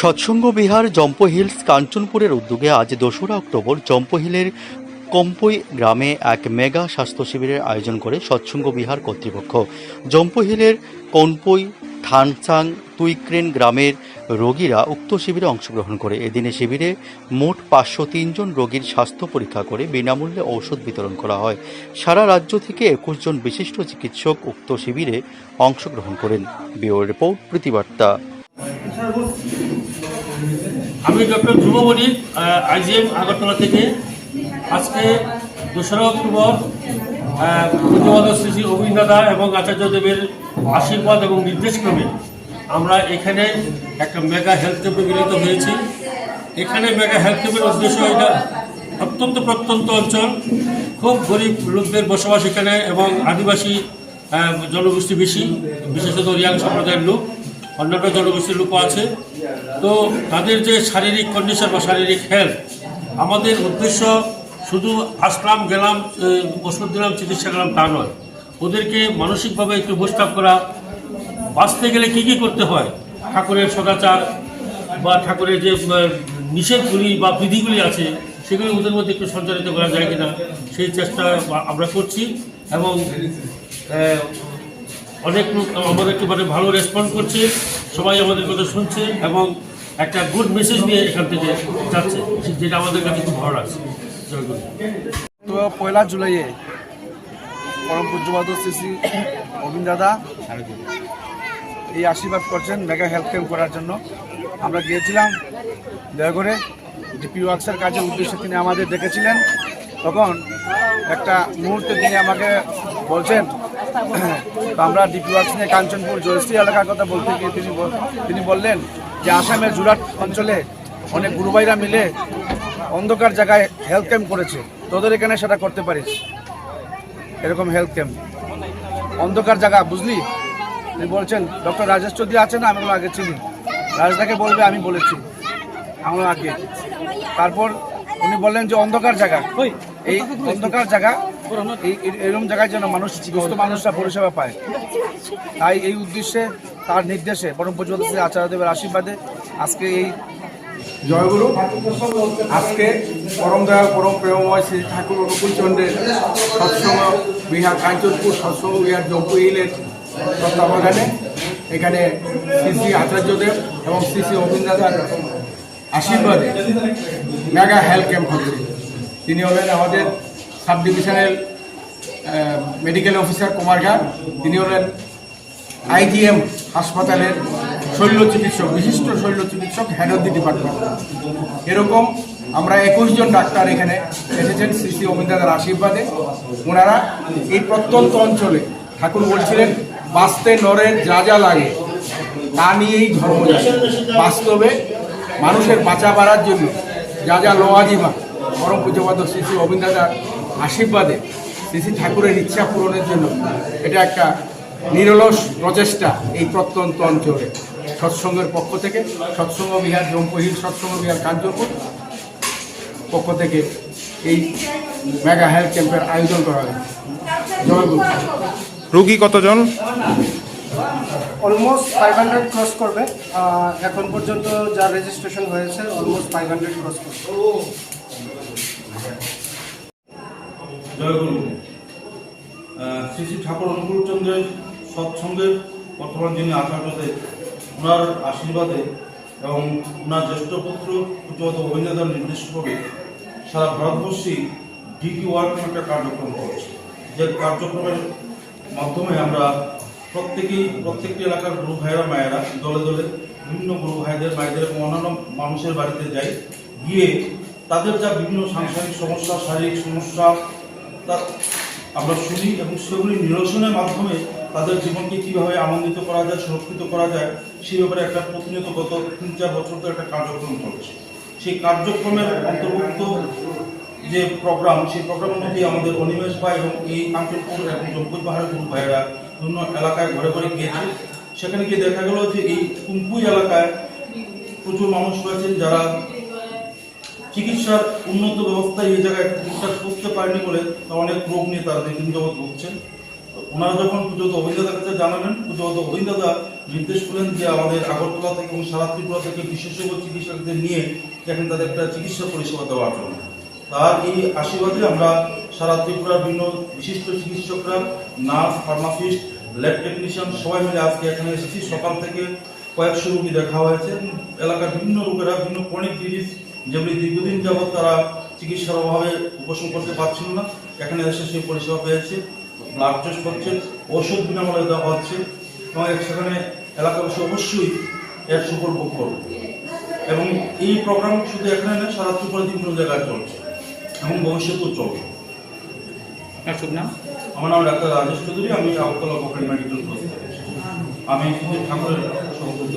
সৎসঙ্গ Bihar জম্পো hills কাঞ্চনপুরের উদ্যোগে আজ দোসরা অক্টোবর জম্পো হিলের কম্পই গ্রামে এক মেগা স্বাস্থ্য শিবিরের আয়োজন করে সৎসঙ্গ বিহার কর্তৃপক্ষ। জম্পো হিলের কনপই থানসাং তুইক্রেন গ্রামের রোগীরা উক্ত শিবিরে অংশগ্রহণ করে। এদিনে শিবিরে মোট পাঁচশো তিনজন রোগীর স্বাস্থ্য পরীক্ষা করে বিনামূল্যে ঔষধ বিতরণ করা হয়। সারা রাজ্য থেকে একুশ জন বিশিষ্ট চিকিৎসক উক্ত শিবিরে অংশগ্রহণ করেন। বিও রিপোর্ট প্রতিবার্তা। আমি ডক্টর ধ্রুব বণিক আইজিএম আগরতলা থেকে। আজকে দোসরা অক্টোবর প্রতিবাদ শ্রী শ্রী অভিন দাদা এবং আচার্যদেবের আশীর্বাদ এবং নির্দেশক্রমে আমরা এখানে একটা মেগা হেলথ ক্যাম্পে মিলিত হয়েছি। এখানে মেগা হেলথ ক্যাম্পের উদ্দেশ্য এটা অত্যন্ত প্রত্যন্ত অঞ্চল। খুব গরিব লোকদের বসবাস এখানে এবং আদিবাসী জনগোষ্ঠী বেশি, বিশেষত রিয়াং সম্প্রদায়ের লোক। অন্যান্য জনগোষ্ঠীর লোক আছে। তো তাদের যে শারীরিক কন্ডিশন বা শারীরিক হেলথ আমাদের উদ্দেশ্য শুধু আসলাম, গেলাম ওষুধ দিলাম, চিকিৎসা করলাম তা নয়। ওদেরকে মানসিকভাবে একটু বুস্টাপ করা। বাঁচতে গেলে কি কি করতে হয়? ঠাকুরের সদাচার বা ঠাকুরের যে নিষেধগুলি বা বিধিগুলি আছে, সেগুলি ওদের মধ্যে একটু সঞ্চালিত করা যায় কিনা, সেই চেষ্টা আমরা করছি। এবং অনেক লোক আমাদেরকে মানে ভালো রেসপন্ড করছে, সবাই আমাদের কথা শুনছে এবং একটা গুড মেসেজ নিয়ে এখান থেকে যাচ্ছে, যেটা আমাদের কাছে খুব ভালো লাগছে। তো পয়লা জুলাইয়ে পরম পূজ্যবাদ শ্রী অবিন দাদা এই আশীর্বাদ করছেন মেগা হেলথ ক্যাম্প করার জন্য। আমরা গিয়েছিলাম দয়া করে ডিপি ওয়ার্কসের কাজের উদ্দেশ্যে তিনি আমাদের ডেকেছিলেন। তখন একটা মুহূর্তে তিনি আমাকে বলছেন আমরা ডিপি ওয়ার্কস নিয়ে কাঞ্চনপুর জয়শ্রী এলাকার কথা বলতে গিয়ে তিনি তিনি বললেন যে আসামের জুরাট অঞ্চলে অনেক গুরুভাইরা মিলে অন্ধকার জায়গায় হেলথ ক্যাম্প করেছে। তোদের এখানে সেটা করতে পারিস। এরকম হেলথ ক্যাম্প অন্ধকার জায়গা, বুঝলি? তিনি বলছেন, ডক্টর রাজেশ চৌধুরী আছে না? আমি আগে চিনি। রাজদাকে বলবে, আমি বলেছি। আমরা আগে। তারপর উনি বললেন যে, অন্ধকার জায়গা। এই অন্ধকার জায়গা এরকম জায়গায় যেন মানুষ সুস্থ মানুষরা পরিষেবা পায়। তাই এই উদ্দেশ্যে, তার নির্দেশে পরম পূজ্য শ্রী আচার্যদেবের আশীর্বাদে আজকে এই জয়গুরু, আজকে পরম দয়াল, পরম প্রেমময় শ্রী ঠাকুর অনুকূল চন্দ্রের সৎসঙ্গ, বিহার কাঞ্চনপুর সৎসঙ্গ বিহার জম্পুহিলের তত্ত্বাবধানে, এখানে শ্রী শ্রী আচার্যদেব এবং শ্রী শ্রী অবিন্দাদার আশীর্বাদে মেগা হেলথ ক্যাম্প হচ্ছে তিনি হলেন আমাদের sub divisional medical officer Kumarghat তিনি হলেন আইজিএম হাসপাতালের শল্য চিকিৎসক, বিশিষ্ট শল্য চিকিৎসক হেড অফ দি ডিপার্টমেন্ট এরকম আমরা একুশ জন ডাক্তার এখানে এসেছেন, শ্রী শ্রী অমিতাদার আশীর্বাদে। ওনারা এই প্রত্যন্ত অঞ্চলে ঠাকুর বলছিলেন, বাঁচতে নরের যা যা লাগে, তা নিয়েই ধর্ম বাস্তবে মানুষের বাঁচা বাড়ার জন্য যা যা লোয়াজিমা পরম পূজ্যপাদ শ্রী শ্রী অবিন্দাদার আশীর্বাদে শ্রী শ্রী ঠাকুরের ইচ্ছা পূরণের জন্য এটা একটা নিরলস প্রচেষ্টা এই প্রত্যন্ত অঞ্চলে। সৎসঙ্গের পক্ষ থেকে সৎসঙ্গ বিহার জম্পহিল সৎসঙ্গ বিহার কাঞ্চনপুর পক্ষ থেকে এই মেগা হেলথ ক্যাম্পের আয়োজন করা হয়েছে। জয়গুরু রোগী কতজন? অলমোস্ট ফাইভ হান্ড্রেড ক্রস করবে। এখন পর্যন্ত যা রেজিস্ট্রেশন হয়েছে অলমোস্ট ফাইভ হান্ড্রেড ক্রস করবে। জয়গুরু শ্রী শ্রী ঠাকুর অনুকূল চন্দ্রের সৎসঙ্গের বর্তমান যিনি আচার্যদেব ওনার আশীর্বাদে এবং ওনার জ্যেষ্ঠ পুত্র পুত্রগত অভিনেতার নির্দেশ করে সারা ভারতবর্ষেই ডিপি ওয়ার্ক একটা কার্যক্রম করছে। যে কার্যক্রমের মাধ্যমে আমরা প্রত্যেকেই, প্রত্যেকটি এলাকার গুরু ভাইয়েরা, মায়েরা দলে দলে বিভিন্ন গুরু ভাইদের, মায়েদের এবং অন্যান্য মানুষের বাড়িতে যাই, গিয়ে তাদের যা বিভিন্ন সাংসারিক সমস্যা, শারীরিক সমস্যা, তা আমরা শুনি এবং সেগুলি নিরসনের মাধ্যমে তাদের জীবনকে কীভাবে আনন্দিত করা যায়, সুরক্ষিত করা যায়, সেই ব্যাপারে একটা প্রতিনিয়ত গত তিন চার বছর ধরে একটা কার্যক্রম চলছে। সেই কার্যক্রমের অন্তর্ভুক্ত যে প্রোগ্রাম, সেই প্রোগ্রামের মধ্যে আমাদের অনিমেষ ভাই এবং এই কাঞ্চনপুর এবং জম্পুর পাহাড়ের গুরু ভাইয়েরা বিভিন্ন এলাকায় ঘরে ঘরে গিয়েছে। সেখানে গিয়ে দেখা গেল যে এই কুম্পুই এলাকায় প্রচুর মানুষ রয়েছেন যারা চিকিৎসার উন্নত ব্যবস্থা এই জায়গায় ঠিকঠাক করতে পারেনি বলে অনেক রোগ নিয়ে তারা দিন জগৎ ভুগছেন ওনারা যখন পুজোত অভিনেতার কাছে জানালেন, পুজোত অভিনেতা নির্দেশ করলেন যে আমাদের আগরতলা থেকে এবং সারা ত্রিপুরা থেকে বিশেষজ্ঞ চিকিৎসকদের নিয়ে এখানে তাদের একটা চিকিৎসা পরিষেবা দেওয়ার জন্য। তার এই আশীর্বাদে আমরা সারা ত্রিপুরার বিভিন্ন বিশিষ্ট চিকিৎসকরা, নার্স, ফার্মাসিস্ট ল্যাব টেকনিশিয়ান সবাই মিলে আজকে এখানে এসেছি। সকাল থেকে কয়েকশো রোগী দেখা হয়েছে এলাকার বিভিন্ন রোগেরা বিভিন্ন ক্রনিক ডিজিজ যেগুলি দীর্ঘদিন যাবৎ তারা চিকিৎসার অভাবে উপশম করতে পারছিল না এখানে এসে সেই পরিষেবা পেয়েছে ব্লাড টেস্ট হচ্ছে ওষুধ বিনামূল্যে দেওয়া হচ্ছে এবং সেখানে এলাকাবাসী অবশ্যই এর সুফল ভোগ করবে। এবং এই প্রোগ্রাম শুধু এখানে নয় সারা ত্রিপুরা বিভিন্ন জায়গায় চলছে এবং ভবিষ্যতেও চলবে। আমার নাম ডাক্তার রাজেশ চৌধুরী আমি আগরতলা কোপারেটিভ মেডিকেল কলেজ আমি ঠাকুরের সভাপতি।